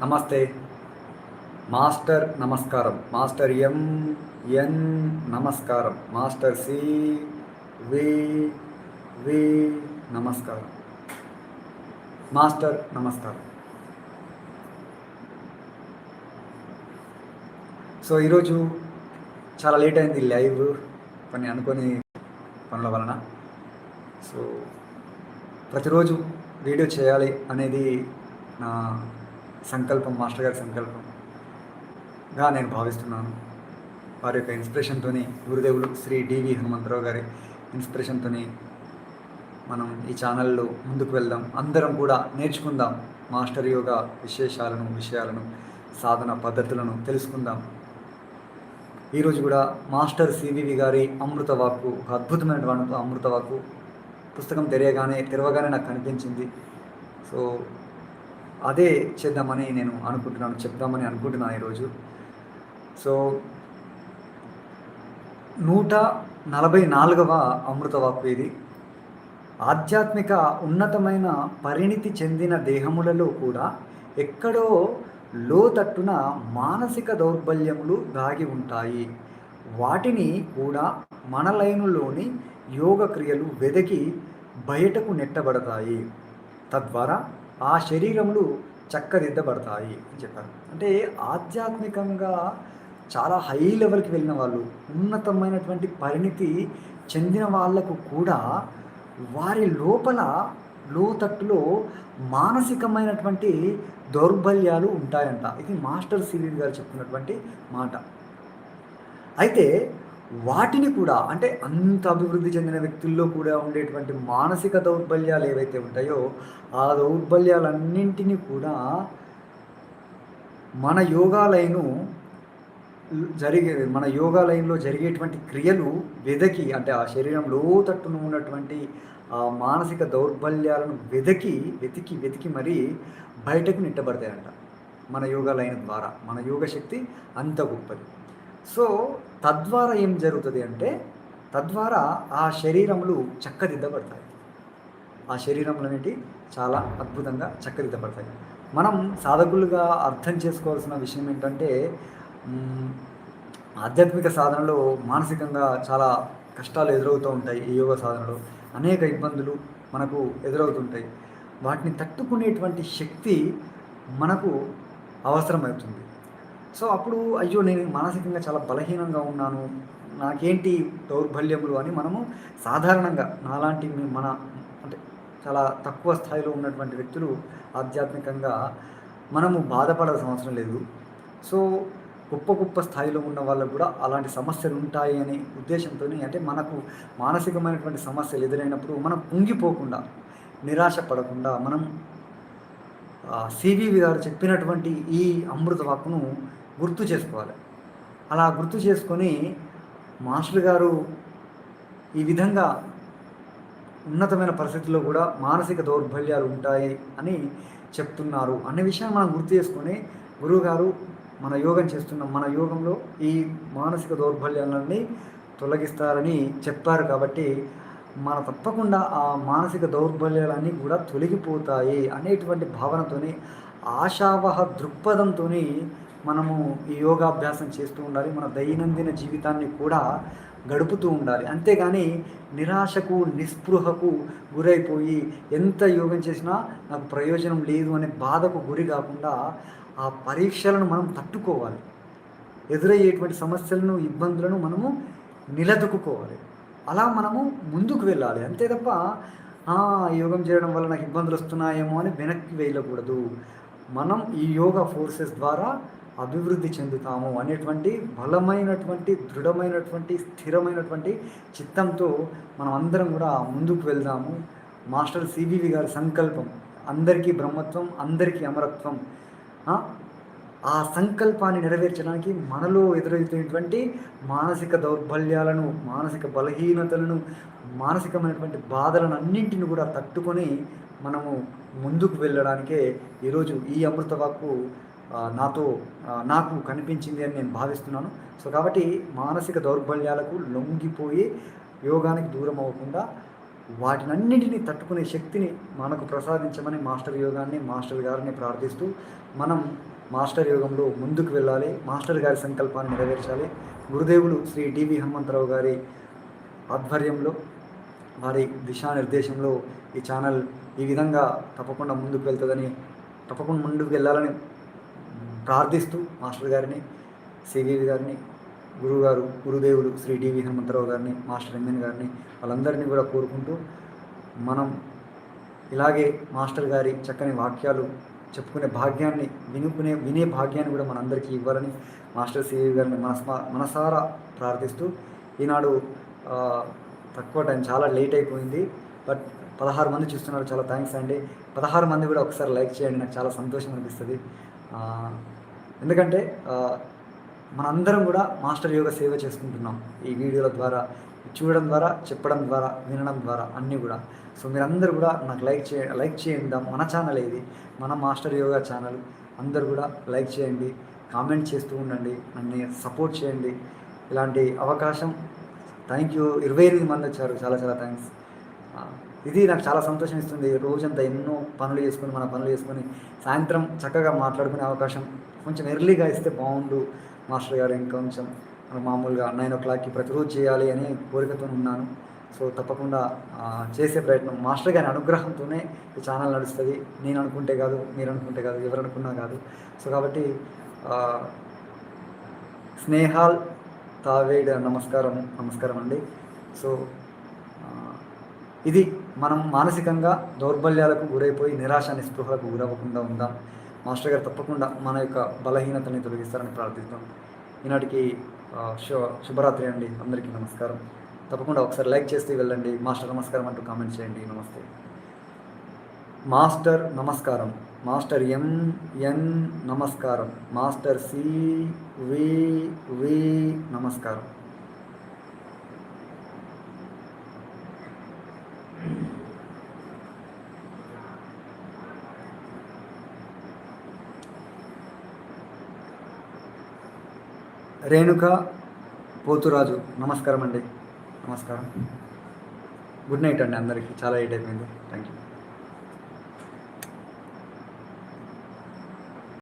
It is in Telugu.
నమస్తే. మాస్టర్ నమస్కారం. మాస్టర్ ఎం ఎన్ నమస్కారం. మాస్టర్ సి వి వి నమస్కారం. మాస్టర్ నమస్కారం. సో ఈరోజు చాలా లేట్ అయింది లైవ్ కొన్ని అనుకోని పనుల వలన. సో ప్రతిరోజు వీడియో చేయాలి అనేది నా సంకల్పం మాస్టర్ గారి సంకల్పంగా నేను భావిస్తున్నాను. వారి యొక్క ఇన్స్పిరేషన్తోని గురుదేవులు శ్రీ డివి హనుమంతరావు గారి ఇన్స్పిరేషన్తోని మనం ఈ ఛానల్లో ముందుకు వెళ్దాం. అందరం కూడా నేర్చుకుందాం మాస్టర్ యోగా విశేషాలను విషయాలను సాధన పద్ధతులను తెలుసుకుందాం. ఈరోజు కూడా మాస్టర్ సివివి గారి అమృత వాక్కు ఒక అద్భుతమైనటువంటి అమృత వాక్కు పుస్తకం తెరయగానే తెరవగానే నాకు కనిపించింది సో అదే చేద్దామని నేను అనుకుంటున్నాను చెప్దామని అనుకుంటున్నాను ఈరోజు. సో నూట నలభై నాలుగవ అమృత ఇది. ఆధ్యాత్మిక ఉన్నతమైన పరిణితి చెందిన దేహములలో కూడా ఎక్కడో లోతట్టున మానసిక దౌర్బల్యములు దాగి ఉంటాయి. వాటిని కూడా మన లైనులోని యోగ క్రియలు వెదకి బయటకు నెట్టబడతాయి. తద్వారా ఆ శరీరములు చక్కదిద్దబడతాయి అని చెప్పారు. అంటే ఆధ్యాత్మికంగా చాలా హై లెవెల్కి వెళ్ళిన వాళ్ళు ఉన్నతమైనటువంటి పరిణితి చెందిన వాళ్ళకు కూడా వారి లోపల లోతట్టులో మానసికమైనటువంటి దౌర్బల్యాలు ఉంటాయంట. ఇది మాస్టర్ సిరీర్ గారు చెప్తున్నటువంటి మాట. అయితే వాటిని కూడా అంటే అంత అభివృద్ధి చెందిన వ్యక్తుల్లో కూడా ఉండేటువంటి మానసిక దౌర్బల్యాలు ఏవైతే ఉంటాయో ఆ దౌర్బల్యాలన్నింటినీ కూడా మన యోగాలయను జరిగే మన యోగాలయంలో లైన్లో జరిగేటువంటి క్రియలు వెదకి అంటే ఆ శరీరం లోతట్టున ఉన్నటువంటి ఆ మానసిక దౌర్బల్యాలను వెదకి వెతికి వెతికి మరీ బయటకు నెట్టబడతాయంట మన యోగాలయం ద్వారా. మన యోగ శక్తి అంత గొప్పది. సో తద్వారా ఏం జరుగుతుంది అంటే తద్వారా ఆ శరీరములు చక్కదిద్దబడతాయి. ఆ శరీరములు అనేవి చాలా అద్భుతంగా చక్కదిద్దబడతాయి. మనం సాధకులుగా అర్థం చేసుకోవాల్సిన విషయం ఏంటంటే ఆధ్యాత్మిక సాధనలో మానసికంగా చాలా కష్టాలు ఎదురవుతూ ఉంటాయి ఈ యోగ సాధనలో. అనేక ఇబ్బందులు మనకు ఎదురవుతుంటాయి. వాటిని తట్టుకునేటువంటి శక్తి మనకు అవసరమవుతుంది. సో అప్పుడు అయ్యో నేను మానసికంగా చాలా బలహీనంగా ఉన్నాను. నాకేంటి దౌర్బల్యములు అని మనము సాధారణంగా నాలాంటి మన అంటే చాలా తక్కువ స్థాయిలో ఉన్నటువంటి వ్యక్తులు ఆధ్యాత్మికంగా మనము బాధపడాల్సిన అవసరం లేదు. సో గొప్ప గొప్ప స్థాయిలో ఉన్న వాళ్ళకు కూడా అలాంటి సమస్యలు ఉంటాయి అనే ఉద్దేశంతో అంటే మనకు మానసికమైనటువంటి సమస్యలు ఎదురైనప్పుడు మనం కుంగిపోకుండా నిరాశ పడకుండా మనం సివివి గారు చెప్పినటువంటి ఈ అమృత వాక్కును గుర్తు చేసుకోవాలి. అలా గుర్తు చేసుకొని మాస్టర్ గారు ఈ విధంగా ఉన్నతమైన పరిస్థితుల్లో కూడా మానసిక దౌర్బల్యాలు ఉంటాయి అని చెప్తున్నారు. అనే విషయాన్ని మనం గుర్తు చేసుకొని గురువుగారు మన యోగం చేస్తున్న మన యోగంలో ఈ మానసిక దౌర్బల్యాలన్నీ తొలగిస్తారని చెప్పారు కాబట్టి మన తప్పకుండా ఆ మానసిక దౌర్బల్యాలన్నీ కూడా తొలగిపోతాయి అనేటువంటి భావనతోని ఆశావహ దృక్పథంతో మనము ఈ యోగాభ్యాసం చేస్తూ ఉండాలి మన దైనందిన జీవితాన్ని కూడా గడుపుతూ ఉండాలి. అంతేగాని నిరాశకు నిస్పృహకు గురైపోయి ఎంత యోగం చేసినా నాకు ప్రయోజనం లేదు అనే బాధకు గురి కాకుండా ఆ పరీక్షలను మనం తట్టుకోవాలి. ఎదురయ్యేటువంటి సమస్యలను ఇబ్బందులను మనము నిలదొక్కుకోవాలి. అలా మనము ముందుకు వెళ్ళాలి. అంతే తప్ప యోగం చేయడం వల్ల నాకు ఇబ్బందులు వస్తున్నాయేమో అని వెనక్కి వెళ్ళకూడదు మనం ఈ యోగా ఫోర్సెస్ ద్వారా అభివృద్ధి చెందుతాము అనేటువంటి బలమైనటువంటి దృఢమైనటువంటి స్థిరమైనటువంటి చిత్తంతో మనం అందరం కూడా ముందుకు వెళ్దాము మాస్టర్ సిబివి గారి సంకల్పం అందరికీ బ్రహ్మత్వం అందరికీ అమరత్వం ఆ? సంకల్పాన్ని నెరవేర్చడానికి మనలో ఎదురవుతున్నటువంటి మానసిక దౌర్బల్యాలను మానసిక బలహీనతలను మానసికమైనటువంటి బాధలను అన్నింటిని కూడా తట్టుకొని మనము ముందుకు వెళ్ళడానికే ఈరోజు ఈ అమృత వాక్కు నాతో నాకు కనిపించింది అని నేను భావిస్తున్నాను. సో కాబట్టి మానసిక దౌర్బల్యాలకు లొంగిపోయి యోగానికి దూరం అవ్వకుండా వాటినన్నింటినీ తట్టుకునే శక్తిని మనకు ప్రసాదించమని మాస్టర్ యోగాన్ని మాస్టర్ గారిని ప్రార్థిస్తూ మనం మాస్టర్ యోగంలో ముందుకు వెళ్ళాలి మాస్టర్ గారి సంకల్పాన్ని నెరవేర్చాలి. గురుదేవులు శ్రీ డివి హనుమంతరావు గారి ఆధ్వర్యంలో వారి దిశానిర్దేశంలో ఈ ఛానల్ ఈ విధంగా తప్పకుండా ముందుకు వెళ్తుందని తప్పకుండా ముందుకు వెళ్ళాలని ప్రార్థిస్తూ మాస్టర్ గారిని సివివి గారిని గురువుగారు గురుదేవులు శ్రీ డివి హనుమంతరావు గారిని మాస్టర్ ఎంఎన్ గారిని వాళ్ళందరినీ కూడా కోరుకుంటూ మనం ఇలాగే మాస్టర్ గారి చక్కని వాక్యాలు చెప్పుకునే భాగ్యాన్ని వినుకునే వినే భాగ్యాన్ని కూడా మనందరికీ ఇవ్వాలని మాస్టర్ సివి గారిని మనస్మా మనసారా ప్రార్థిస్తూ ఈనాడు తక్కువ టైం చాలా లేట్ అయిపోయింది. బట్ పదహారు మంది చూస్తున్నారు చాలా థ్యాంక్స్ అండి. పదహారు మంది కూడా ఒకసారి లైక్ చేయండి నాకు చాలా సంతోషం అనిపిస్తుంది. ఎందుకంటే మనందరం కూడా మాస్టర్ యోగా సేవ చేసుకుంటున్నాం ఈ వీడియోల ద్వారా చూడడం ద్వారా చెప్పడం ద్వారా వినడం ద్వారా అన్నీ కూడా. సో మీరందరూ కూడా నాకు లైక్ చేయ లైక్ చేయండి. మన ఛానల్ ఇది మన మాస్టర్ యోగా ఛానల్. అందరూ కూడా లైక్ చేయండి కామెంట్ చేస్తూ ఉండండి నన్ను సపోర్ట్ చేయండి. ఇలాంటి అవకాశం. Thank you. ఇరవై ఎనిమిది మంది వచ్చారు. చాలా చాలా థ్యాంక్స్. ఇది నాకు చాలా సంతోషం ఇస్తుంది రోజంతా ఎన్నో పనులు చేసుకొని మన పనులు చేసుకొని సాయంత్రం చక్కగా మాట్లాడుకునే అవకాశం కొంచెం ఎర్లీగా ఇస్తే బాగుండు. మాస్టర్ గారు ఇంకొంచెం కొంచెం మామూలుగా నైన్ ఓ క్లాక్కి ప్రతిరోజు చేయాలి అని కోరికతో ఉన్నాను. సో తప్పకుండా చేసే ప్రయత్నం మాస్టర్ గారి అనుగ్రహంతోనే ఈ ఛానల్ నడుస్తుంది. నేను అనుకుంటే కాదు మీరు అనుకుంటే కాదు ఎవరు అనుకున్నా కాదు. సో కాబట్టి స్నేహాల్ తావేడ్ నమస్కారం నమస్కారం అండి. సో ఇది మనం మానసికంగా దౌర్బల్యాలకు గురైపోయి నిరాశ నిస్పృహలకు గురవ్వకుండా ఉందాం. మాస్టర్ గారు తప్పకుండా మన యొక్క బలహీనతని తొలగిస్తారని ప్రార్థిస్తాం ఈనాటికి శుభ శుభరాత్రి అండి. అందరికీ నమస్కారం. తప్పకుండా ఒకసారి లైక్ చేస్తే వెళ్ళండి. మాస్టర్ నమస్కారం అంటూ కామెంట్ చేయండి. నమస్తే. మాస్టర్ నమస్కారం. మాస్టర్ ఎం ఎన్ నమస్కారం. మాస్టర్ సి వి వి నమస్కారం. రేణుక పోతురాజు నమస్కారం అండి నమస్కారం. గుడ్ నైట్ అండి అందరికీ. చాలా ఎయిట్ అయిపోయింది. Thank you